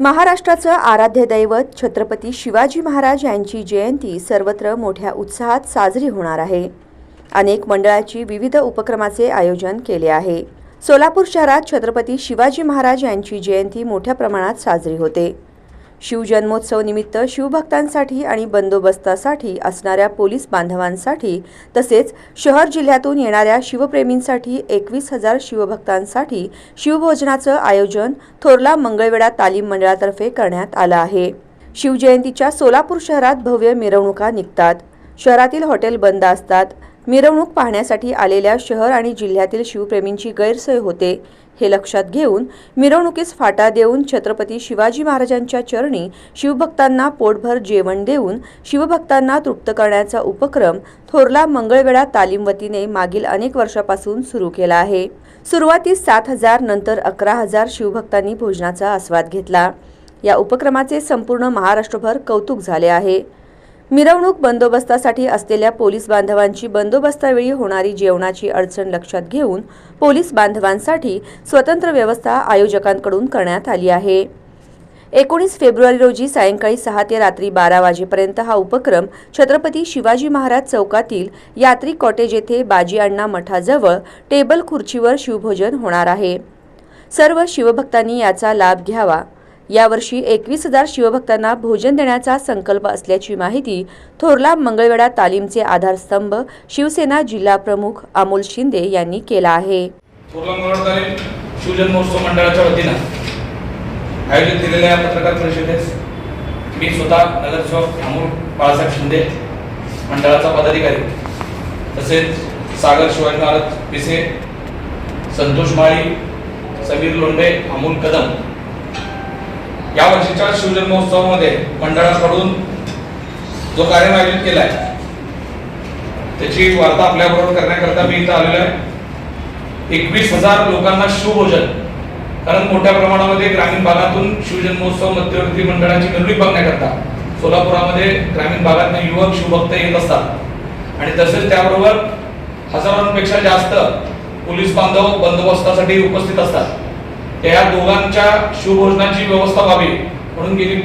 महाराष्ट्राचं आराध्य दैवत छत्रपती शिवाजी महाराज यांची जयंती सर्वत्र मोठ्या उत्साहात साजरी होणार आहे. अनेक मंडळाची विविध उपक्रमाचे आयोजन केले आहे. सोलापूर शहरात छत्रपती शिवाजी महाराज यांची जयंती मोठ्या प्रमाणात साजरी होते. शिवजन्मोत्सव निमित्त शिवभक्तांसाठी आणि बंदोबस्तासाठी असणाऱ्या पोलीस बांधवांसाठी तसेच शहर जिल्ह्यातून येणाऱ्या शिवप्रेमींसाठी एकवीस हजार शिवभक्तांसाठी शिवभोजनाचं आयोजन थोरला मंगळवेढा तालीम मंडळातर्फे करण्यात आलं आहे. शिवजयंतीच्या सोलापूर शहरात भव्य मिरवणुका निघतात. शहरातील हॉटेल बंद असतात. मिरवणूक पाहण्यासाठी आलेल्या शहर आणि जिल्ह्यातील शिवप्रेमींची गैरसोय होते. हे लक्षात घेऊन मिरवणुकीस फाटा देऊन छत्रपती शिवाजी महाराजांच्या चरणी शिवभक्तांना पोटभर जेवण देऊन शिवभक्तांना तृप्त करण्याचा उपक्रम थोरला मंगळवेढा तालीम वतीने मागील अनेक वर्षापासून सुरू केला आहे. सुरुवातीस सात हजार नंतर अकरा हजार शिवभक्तांनी भोजनाचा आस्वाद घेतला. या उपक्रमाचे संपूर्ण महाराष्ट्रभर कौतुक झाले आहे. मिरवणूक बंदोबस्तासाठी असलेल्या पोलीस बांधवांची बंदोबस्तावेळी होणारी जेवणाची अडचण लक्षात घेऊन पोलीस बांधवांसाठी स्वतंत्र व्यवस्था आयोजकांकडून करण्यात आली आहे. एकोणीस फेब्रुवारी रोजी सायंकाळी सहा ते रात्री बारा वाजेपर्यंत हा उपक्रम छत्रपती शिवाजी महाराज चौकातील यात्री कॉटेज येथे बाजी अण्णा मठाजवळ टेबल खुर्चीवर शिवभोजन होणार आहे. सर्व शिवभक्तांनी याचा लाभ घ्यावा. यावर्षी एकवीस हजार शिवभक्तांना भोजन देण्याचा संकल्प असल्याची माहिती थोरला मंगळवेढा तालीमचे आधारस्तंभ शिवसेना जिल्हा प्रमुख अमोल शिंदे यांनी केला आहे. शिवजन्मोत्सव मंडळाच्या वतीनं आयोजित केलेल्या या पत्रकार परिषदेस मी स्वतः नगरसेवक अमोल बाळासाहेब शिंदे मंडळाचा पदाधिकारी तसेच सागर शिवाजी महाराज पिसे संतोष माळी समीर लोंढे अमोल कदम या वर्षीच्या शिवजन्मोत्सवामध्ये मंडळाकडून जो कार्यक्रम आयोजित केला आहे त्याची वार्ता आपल्याबरोबर करण्याकरता मी इथं आलेलो आहे. एकवीस हजार लोकांना शिवभोजन कारण मोठ्या प्रमाणामध्ये ग्रामीण भागातून शिवजन्मोत्सव मध्यवर्ती मंडळाची मिरवणूक बघण्याकरता सोलापुरामध्ये ग्रामीण भागातून युवक शिवभक्त येत असतात. आणि तसेच त्याबरोबर हजारांपेक्षा जास्त पोलीस बांधव बंदोबस्तासाठी उपस्थित असतात. या दोघांच्या शिवभोजनाची व्यवस्था व्हावी म्हणून गेली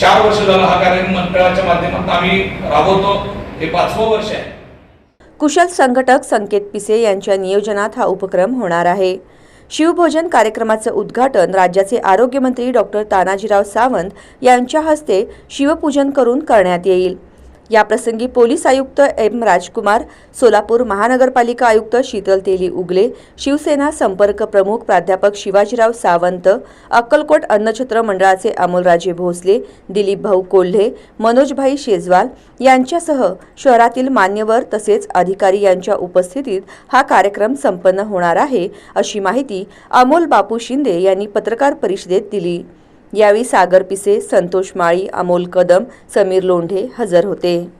चार वर्ष झालं हा कार्यक्रम मंडळाच्या माध्यमातून आम्ही राबवतो. हे पाचवं वर्ष आहे. कुशल संघटक संकेत पिसे यांच्या नियोजनात हा उपक्रम होणार आहे. शिवभोजन कार्यक्रमाचं उद्घाटन राज्याचे आरोग्यमंत्री डॉक्टर तानाजीराव सावंत यांच्या हस्ते शिवपूजन करून करण्यात येईल. याप्रसंगी पोलीस आयुक्त एम राजकुमार सोलापूर महानगरपालिका आयुक्त शीतल तेली उगले शिवसेना संपर्क प्रमुख प्राध्यापक शिवाजीराव सावंत अक्कलकोट अन्नछत्र मंडळाचे अमोलराजे भोसले दिलीप भाऊ कोल्हे मनोजभाई शेजवाल यांच्यासह शहरातील मान्यवर तसेच अधिकारी यांच्या उपस्थितीत हा कार्यक्रम संपन्न होणार आहे अशी माहिती अमोल बापू शिंदे यांनी पत्रकार परिषदेत दिली. यावेळी सागर पिसे संतोष माळी अमोल कदम समीर लोंढे हजर होते.